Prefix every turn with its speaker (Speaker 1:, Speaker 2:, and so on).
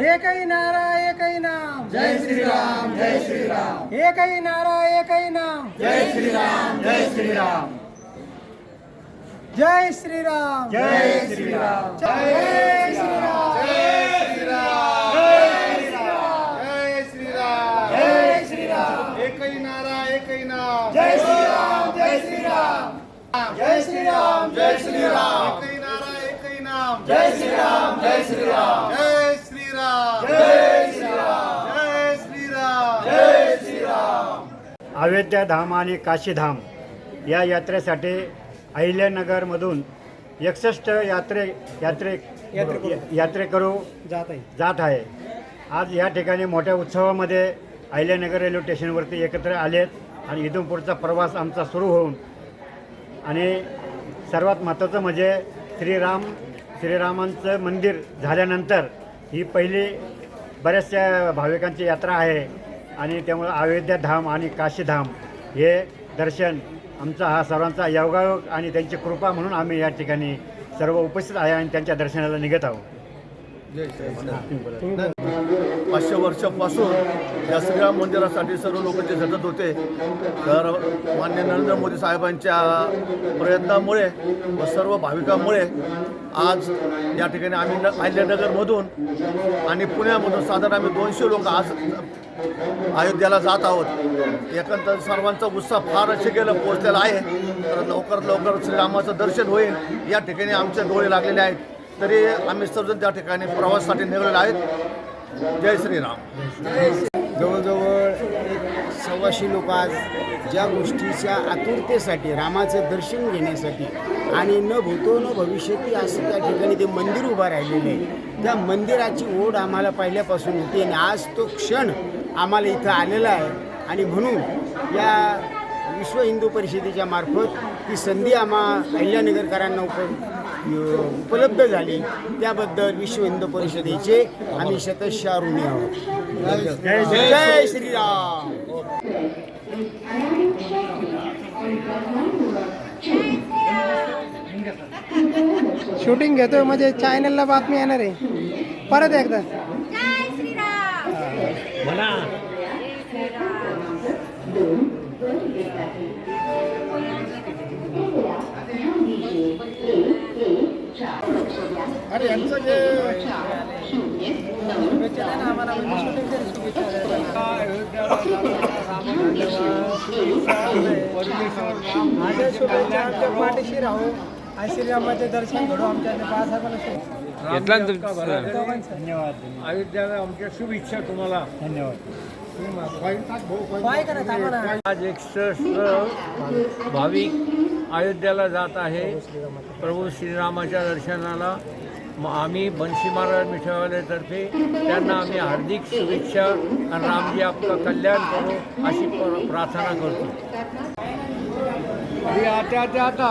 Speaker 1: एकही नारा एकही नाम
Speaker 2: जय श्रीराम जय श्रीराम
Speaker 1: एकही नारा एकही नाम
Speaker 2: जय श्रीराम जय श्रीराम
Speaker 1: जय श्रीराम
Speaker 2: जय श्रीराम
Speaker 1: जय श्रीराम
Speaker 3: जय श्रीराम
Speaker 1: जय श्रीराम
Speaker 3: एकही नारा एकही नाम
Speaker 1: जय श्रीराम जय श्रीराम जय श्रीराम जय श्रीराम
Speaker 3: एकही नारा एकही नाम
Speaker 1: जय श्रीराम जय श्रीराम
Speaker 3: जय श्रीराम
Speaker 1: जय श्रीराम
Speaker 3: जय श्रीराम
Speaker 1: जय श्रीराम
Speaker 4: अयोध्याधाम आणि काशीधाम या यात्रेसाठी अहिल्यानगरमधून एकसष्ट यात्रे यात्रे यात्रेकरू
Speaker 1: जात आहे.
Speaker 4: जात आहे. आज या ठिकाणी मोठ्या उत्सवामध्ये अहिल्यानगर रेल्वे स्टेशनवरती एकत्र आलेत आणि इथून पुढचा प्रवास आमचा सुरू होऊन आणि सर्वात महत्त्वाचं म्हणजे श्रीराम श्रीरामांचं मंदिर झाल्यानंतर ही पहिली बऱ्याचशा भाविकांची यात्रा आहे. आणि त्यामुळं अयोध्याधाम आणि काशीधाम हे दर्शन आमचा हा सर्वांचा योगायोग आणि त्यांची कृपा म्हणून आम्ही या ठिकाणी सर्व उपस्थित आहे आणि त्यांच्या दर्शनाला निघत आहोत.
Speaker 5: पाचशे वर्षापासून या श्रीराम मंदिरासाठी सर्व लोक जे झटत होते. तर मान्य नरेंद्र मोदी साहेबांच्या प्रयत्नामुळे व सर्व भाविकांमुळे आज या ठिकाणी आम्ही न अहिल्यानगरमधून आणि पुण्यामधून साधारण आम्ही दोनशे लोक आज अयोध्येला जात आहोत. एकंदर सर्वांचा उत्साह फार असे गेलं पोहोचलेला आहे. तर लवकरात लवकर श्रीरामाचं दर्शन होईल. या ठिकाणी आमचे डोळे लागलेले आहेत. तरी आम्ही सर्वजण त्या ठिकाणी प्रवासासाठी निघालेलो आहेत. जय श्रीराम.
Speaker 6: जवळजवळ एक सव्वाशे लोक आज ज्या गोष्टीच्या आतुरतेसाठी रामाचं दर्शन घेण्यासाठी आणि न भूतो न भविष्यती असं त्या ठिकाणी ते मंदिर उभं राहिलेलं आहे त्या मंदिराची ओढ आम्हाला पहिल्यापासून होती आणि आज तो क्षण आम्हाला इथं आलेला आहे. आणि म्हणून या विश्व हिंदू परिषदेच्या मार्फत ती संधी आम्हा अहिल्यानगरकरांना उप उपलब्ध झाली. त्याबद्दल विश्व हिंदू परिषदेचे आम्ही शतशः ऋणी आहोत. जय श्रीराम.
Speaker 1: शूटिंग घेतोय म्हणजे चॅनलला बातमी येणार आहे. परत एकदा.
Speaker 3: यांचं
Speaker 1: राहू दर्शन घडू आमच्या
Speaker 4: धन्यवाद.
Speaker 7: अयोध्या आमच्या शुभेच्छा तुम्हाला
Speaker 4: धन्यवाद
Speaker 7: आज एकसष्ट भाविक अयोध्याला जात आहे प्रभू श्रीरामाच्या दर्शनाला म आम्ही महाराज मिठवाल्यातर्फे त्यांना आम्ही हार्दिक शुभेच्छा आणि रामजी आपलं कल्याण करू अशी प्र- प्रार्थना करतो. आता आता. आता